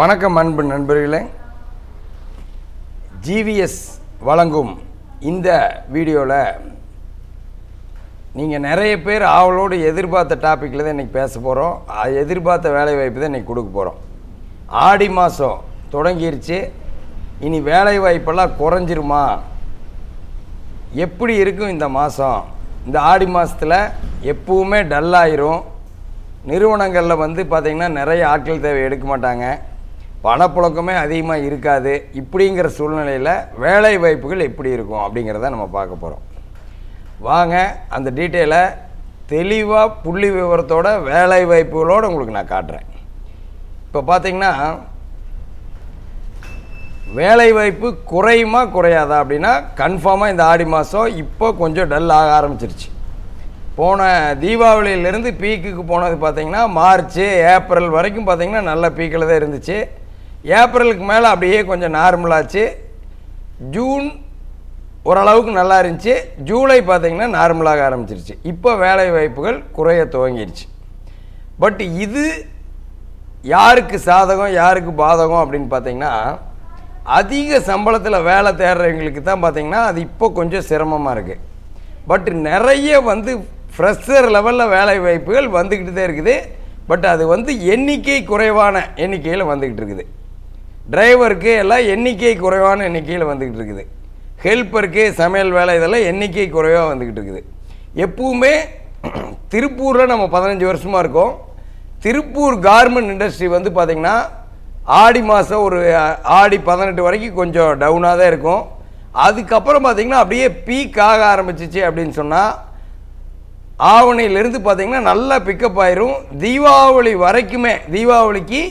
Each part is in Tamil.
வணக்கம் அன்பு நண்பர்களே. ஜிவிஎஸ் வழங்கும் இந்த வீடியோவில் நீங்கள் நிறைய பேர் ஆவலோடு எதிர்பார்த்த டாப்பிக்கில் தான் இன்றைக்கி பேச போகிறோம் எதிர்பார்த்த வேலை வாய்ப்பு தான் இன்றைக்கி கொடுக்க போகிறோம் ஆடி மாதம் தொடங்கிருச்சு. இனி வேலை வாய்ப்பெல்லாம் குறைஞ்சிருமா? எப்படி இருக்கும் இந்த மாதம் இந்த ஆடி மாதத்தில் எப்பவுமே டல்லாயிரும் நிறுவனங்களில் வந்து பார்த்திங்கன்னா நிறைய ஆட்கள் தேவை எடுக்க மாட்டாங்க. பணப்புழக்கமே அதிகமாக இருக்காது. இப்படிங்கிற சூழ்நிலையில் வேலை வாய்ப்புகள் எப்படி இருக்கும் அப்படிங்கிறத நம்ம பார்க்க போகிறோம் வாங்க அந்த டீட்டெயிலை தெளிவாக புள்ளி விவரத்தோட வேலை வாய்ப்புகளோடு உங்களுக்கு நான் காட்டுறேன். இப்போ பார்த்தீங்கன்னா வேலைவாய்ப்பு குறையுமா குறையாதா அப்படின்னா கன்ஃபார்மாக இந்த ஆடி மாதம் இப்போ கொஞ்சம் டல் ஆக ஆரம்பிச்சிருச்சு. போன தீபாவளியிலேருந்து பீக்குக்கு போனது பார்த்தீங்கன்னா மார்ச் ஏப்ரல் வரைக்கும் பார்த்தீங்கன்னா நல்ல பீக்கில் தான் இருந்துச்சு. ஏப்ரலுக்கு மேலே அப்படியே கொஞ்சம் நார்மலாச்சு ஜூன் ஓரளவுக்கு நல்லா இருந்துச்சு. ஜூலை பார்த்திங்கன்னா நார்மலாக ஆரம்பிச்சிருச்சு. இப்போ வேலை வாய்ப்புகள் குறைய துவங்கிருச்சு. பட் இது யாருக்கு சாதகம் யாருக்கு பாதகம் அப்படின்னு பார்த்திங்கன்னா அதிக சம்பளத்தில் வேலை தேடுறவங்களுக்கு தான் பார்த்திங்கன்னா அது இப்போ கொஞ்சம் சிரமமாக இருக்குது பட் நிறைய வந்து ஃப்ரெஷர் லெவலில் வேலை வாய்ப்புகள் வந்துக்கிட்டு தான் இருக்குது. பட் அது வந்து எண்ணிக்கை குறைவான எண்ணிக்கையில் வந்துக்கிட்டு இருக்குது. டிரைவருக்கு எல்லாம் எண்ணிக்கை குறைவான எண்ணிக்கையில் வந்துக்கிட்டு இருக்குது. ஹெல்ப்பருக்கு சமையல் வேலை இதெல்லாம் எண்ணிக்கை குறைவாக வந்துக்கிட்டு இருக்குது. எப்பவுமே திருப்பூரில் நம்ம பதினஞ்சு வருஷமாக இருக்கோம். திருப்பூர் கார்மெண்ட் இண்டஸ்ட்ரி வந்து பார்த்திங்கன்னா ஆடி மாதம் ஒரு ஆடி பதினெட்டு வரைக்கும் கொஞ்சம் டவுனாக தான் இருக்கும். அதுக்கப்புறம் பார்த்திங்கன்னா அப்படியே பீக் ஆக ஆரம்பிச்சிச்சு அப்படின்னு சொன்னால் ஆவணியிலிருந்து பார்த்திங்கன்னா நல்லா பிக்கப் ஆயிரும். தீபாவளி வரைக்குமே தீபாவளிக்கு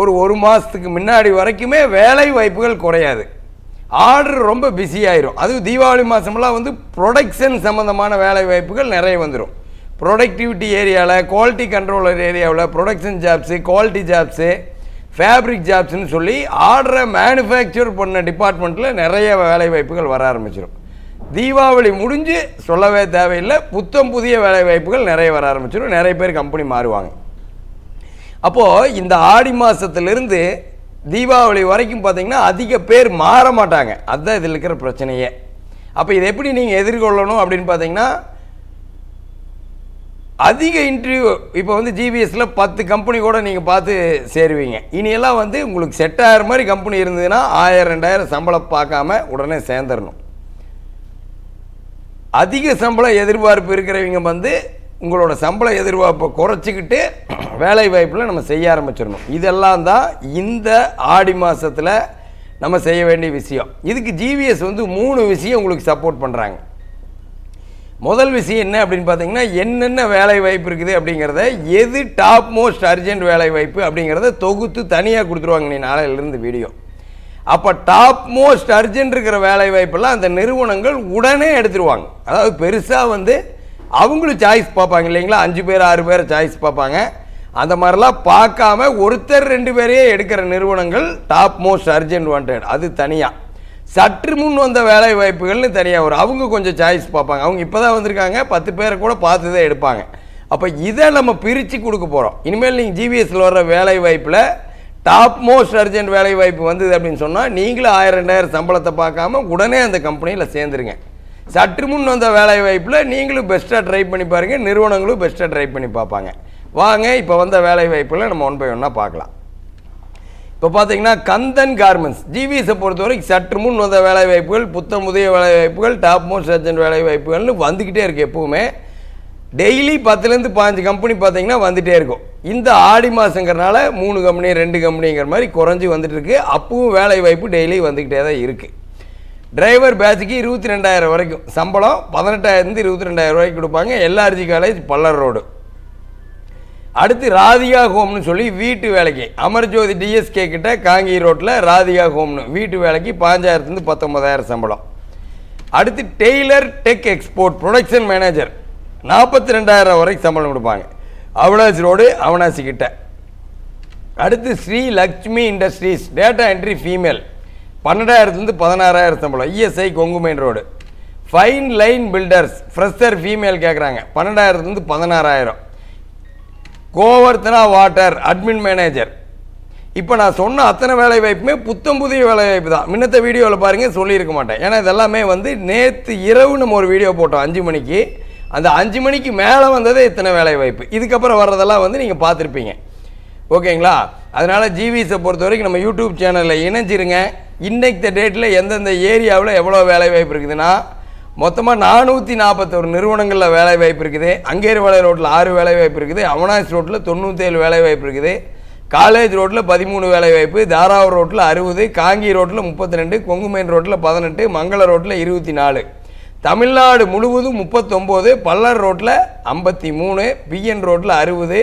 ஒரு ஒரு மாதத்துக்கு முன்னாடி வரைக்குமே வேலை வாய்ப்புகள் குறையாது. ஆர்டர் ரொம்ப பிஸி ஆயிரும். அதுவும் தீபாவளி மாதமெல்லாம் வந்து ப்ரொடக்ஷன் சம்மந்தமான வேலை வாய்ப்புகள் நிறைய வந்துடும் ப்ரொடக்டிவிட்டி ஏரியாவில் குவாலிட்டி கண்ட்ரோலர் ஏரியாவில் production jobs quality jobs fabric ஜாப்ஸ்னு சொல்லி ஆர்டரை மேனுஃபேக்சர் பண்ண டிபார்ட்மெண்ட்டில் நிறைய வேலை வாய்ப்புகள் வர ஆரம்பிச்சிடும் தீபாவளி முடிஞ்சு சொல்லவே தேவையில்லை புத்தம் புதிய வேலை வாய்ப்புகள் நிறைய வர ஆரம்பிச்சிடும் நிறைய பேர் கம்பெனி மாறுவாங்க. அப்போது இந்த ஆடி மாதத்துலேருந்து தீபாவளி வரைக்கும் பார்த்தீங்கன்னா அதிக பேர் மாற மாட்டாங்க. அதுதான் இதில் இருக்கிற பிரச்சனையே. அப்போ இதை எப்படி நீங்கள் எதிர்கொள்ளணும் அப்படின்னு பார்த்தீங்கன்னா அதிக இன்டர்வியூ இப்போ வந்து ஜிபிஎஸ்சில் பத்து கம்பெனி கூட நீங்கள் பார்த்து சேருவீங்க. இனியெல்லாம் வந்து உங்களுக்கு செட் ஆகிற மாதிரி கம்பெனி இருந்ததுன்னா ஆயிரம் ரெண்டாயிரம் சம்பளம் பார்க்காம உடனே சேர்ந்துடணும். அதிக சம்பளம் எதிர்பார்ப்பு இருக்கிறவங்க வந்து உங்களோட சம்பள எதிர்பார்ப்பை குறைச்சிக்கிட்டு வேலை வாய்ப்பில் நம்ம செய்ய ஆரம்பிச்சிடணும். இதெல்லாம் தான் இந்த ஆடி மாதத்தில் நம்ம செய்ய வேண்டிய விஷயம். இதுக்கு ஜிவிஎஸ் வந்து மூணு விஷயம் உங்களுக்கு சப்போர்ட் பண்ணுறாங்க முதல் விஷயம் என்ன அப்படின்னு பார்த்தீங்கன்னா என்னென்ன வேலை வாய்ப்பு இருக்குது அப்படிங்கிறத எது டாப் மோஸ்ட் அர்ஜென்ட் வேலை வாய்ப்பு அப்படிங்கிறத தொகுத்து தனியாக கொடுத்துருவாங்க நீ நாளையிலிருந்து வீடியோ அப்போ டாப் மோஸ்ட் அர்ஜென்ட் இருக்கிற வேலை வாய்ப்பெல்லாம் அந்த நிறுவனங்கள் உடனே எடுத்துருவாங்க. அதாவது பெருசாக வந்து அவங்களும் சாய்ஸ் பார்ப்பாங்க இல்லைங்களா? அஞ்சு பேர் ஆறு பேர் சாய்ஸ் பார்ப்பாங்க. அந்த மாதிரிலாம் பார்க்காம ஒருத்தர் ரெண்டு பேரையே எடுக்கிற நிறுவனங்கள் டாப் மோஸ்ட் அர்ஜென்ட் வாண்டட் அது தனியாக சற்று முன் வந்த வேலை வாய்ப்புகள்னு தனியாக வரும். அவங்க கொஞ்சம் சாய்ஸ் பார்ப்பாங்க. அவங்க இப்போ தான் வந்திருக்காங்க. பத்து பேரை கூட பார்த்து தான் எடுப்பாங்க. அப்போ இதை நம்ம பிரித்து கொடுக்க போகிறோம் இனிமேல் நீங்கள் ஜிபிஎஸ்சில் வர்ற வேலை வாய்ப்பில் டாப் மோஸ்ட் அர்ஜென்ட் வேலை வாய்ப்பு வந்தது அப்படின்னு சொன்னால் நீங்களும் ஆயிரம் ரெண்டாயிரம் சம்பளத்தை பார்க்காம உடனே அந்த கம்பெனியில் சேர்ந்துருங்க. சற்று முன் வந்த வேலை வாய்ப்பில் நீங்களும் பெஸ்ட்டாக ட்ரை பண்ணி பாருங்கள் நிறுவனங்களும் பெஸ்ட்டாக ட்ரை பண்ணி பார்ப்பாங்க. வாங்க இப்போ வந்த வேலை வாய்ப்புகளை நம்ம ஒன் பை ஒன்னாக பார்க்கலாம். இப்போ பார்த்தீங்கன்னா கந்தன் கார்மெண்ட்ஸ் ஜிவிஎஸை பொறுத்தவரைக்கும் சற்று முன் வந்த வேலை வாய்ப்புகள் புத்தம் புதிய வேலை வாய்ப்புகள் டாப் மோஸ்ட் ஏஜென்ட் வேலை வாய்ப்புகள்னு வந்துக்கிட்டே இருக்குது எப்பவுமே. டெய்லி பத்துலேருந்து பாஞ்சு கம்பெனி பார்த்தீங்கன்னா வந்துகிட்டே இருக்கும். இந்த ஆடி மாதங்கிறனால மூணு கம்பெனி ரெண்டு கம்பெனிங்கிற மாதிரி குறைஞ்சி வந்துட்டு இருக்கு. அப்பவும் வேலை வாய்ப்பு டெய்லி வந்துக்கிட்டே தான் இருக்குது டிரைவர் பேட்சுக்கு இருபத்தி ரெண்டாயிரம் வரைக்கும். சம்பளம் பதினெட்டாயிரத்துலேருந்து இருபத்தி ரெண்டாயிரம் ரூபாய்க்கு கொடுப்பாங்க. எல்ஆர்ஜி காலேஜ் பல்லர் ரோடு அடுத்து ராதிகா ஹோம்னு சொல்லி வீட்டு வேலைக்கு. அமர்ஜோதி டிஎஸ்கே கிட்ட காங்கி ரோட்டில் ராதிகா ஹோம்னு. வீட்டு வேலைக்கு பாஞ்சாயிரத்துலேருந்து பத்தொன்பதாயிரம் சம்பளம். அடுத்து tailor tech export production manager. நாற்பத்தி ரெண்டாயிரம் வரைக்கும் சம்பளம் கொடுப்பாங்க. அவனாசி ரோடு அவனாசி கிட்ட. அடுத்து Sri Lakshmi industries data entry female. பன்னெண்டாயிரத்துலேருந்து பதினாறாயிரம் சம்பளம். ESI Kongu road. Fine line builders fresher female கேட்குறாங்க பன்னெண்டாயிரத்துலேருந்து பதினாறாயிரம். கோவர்த்தனா வாட்டர் அட்மின் மேனேஜர் இப்போ நான் சொன்ன அத்தனை வேலை வாய்ப்புமே புத்தம் புதிய வேலை வாய்ப்பு தான். முன்னத்த வீடியோவில் பாருங்கள் சொல்லியிருக்க மாட்டேன். ஏன்னா இதெல்லாமே வந்து நேற்று இரவு நம்ம ஒரு வீடியோ போட்டோம் அஞ்சு மணிக்கு. அந்த அஞ்சு மணிக்கு மேலே வந்ததே இத்தனை வேலை வாய்ப்பு இதுக்கப்புறம் வர்றதெல்லாம் வந்து நீங்கள் பார்த்துருப்பீங்க. ஓகேங்களா? அதனால் ஜிவிஸை பொறுத்த வரைக்கும் நம்ம யூடியூப் சேனலில் இணைஞ்சிருங்க. இன்றைக்கு டேட்டில் எந்தெந்த ஏரியாவில் எவ்வளோ வேலை வாய்ப்பு இருக்குதுன்னா மொத்தமாக நானூற்றி நாற்பத்தொரு நிறுவனங்களில் வேலை வாய்ப்பு இருக்குது. அங்கேரிவாளை ரோட்டில் ஆறு வேலை வாய்ப்பு இருக்குது. அவனாஸ் ரோட்டில் தொண்ணூற்றேழு வேலை வாய்ப்பு இருக்குது. காலேஜ் ரோட்டில் பதிமூணு வேலை வாய்ப்பு. தாராவூர் ரோட்டில் அறுபது. காங்கி ரோட்டில் முப்பத்தி ரெண்டு கொங்குமேன் ரோட்டில் பதினெட்டு. மங்கள ரோட்டில் இருபத்தி நாலு தமிழ்நாடு முழுவதும் முப்பத்தொம்போது. பல்லர் ரோட்டில் ஐம்பத்தி மூணு பிஎன் ரோட்டில் அறுபது.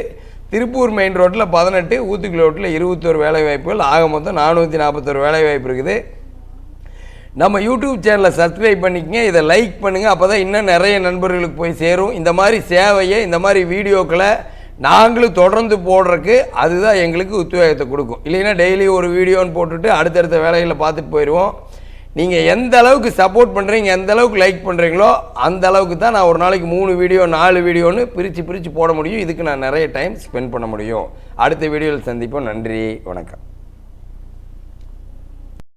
திருப்பூர் மெயின் ரோட்டில் பதினெட்டு. ஊத்துக்குளி ரோட்டில் இருபத்தோரு வேலை வாய்ப்புகள். ஆக மொத்தம் நானூற்றி நாற்பத்தொரு வேலை வாய்ப்பு இருக்குது. நம்ம யூடியூப் சேனலை சப்ஸ்கிரைப் பண்ணிக்கங்க இதை லைக் பண்ணுங்கள் அப்போ தான் இன்னும் நிறைய நண்பர்களுக்கு போய் சேரும். இந்த மாதிரி சேவையை இந்த மாதிரி வீடியோக்களை நாங்களும் தொடர்ந்து போடுறதுக்கு அதுதான் எங்களுக்கு உத்வேகத்தை கொடுக்கும். இல்லைன்னா டெய்லி ஒரு வீடியோன்னு போட்டுட்டு அடுத்தடுத்த வேலைகளை பார்த்துட்டு போயிடுவோம். நீங்கள் எந்த அளவுக்கு சப்போர்ட் பண்ணுறீங்க எந்த அளவுக்கு லைக் பண்ணுறீங்களோ அந்த அளவுக்கு தான் நான் ஒரு நாளைக்கு மூணு வீடியோ நாலு வீடியோன்னு பிரித்து பிரித்து போட முடியும். இதுக்கு நான் நிறைய டைம் ஸ்பெண்ட் பண்ண முடியும். அடுத்த வீடியோவில் சந்திப்போம். நன்றி வணக்கம்.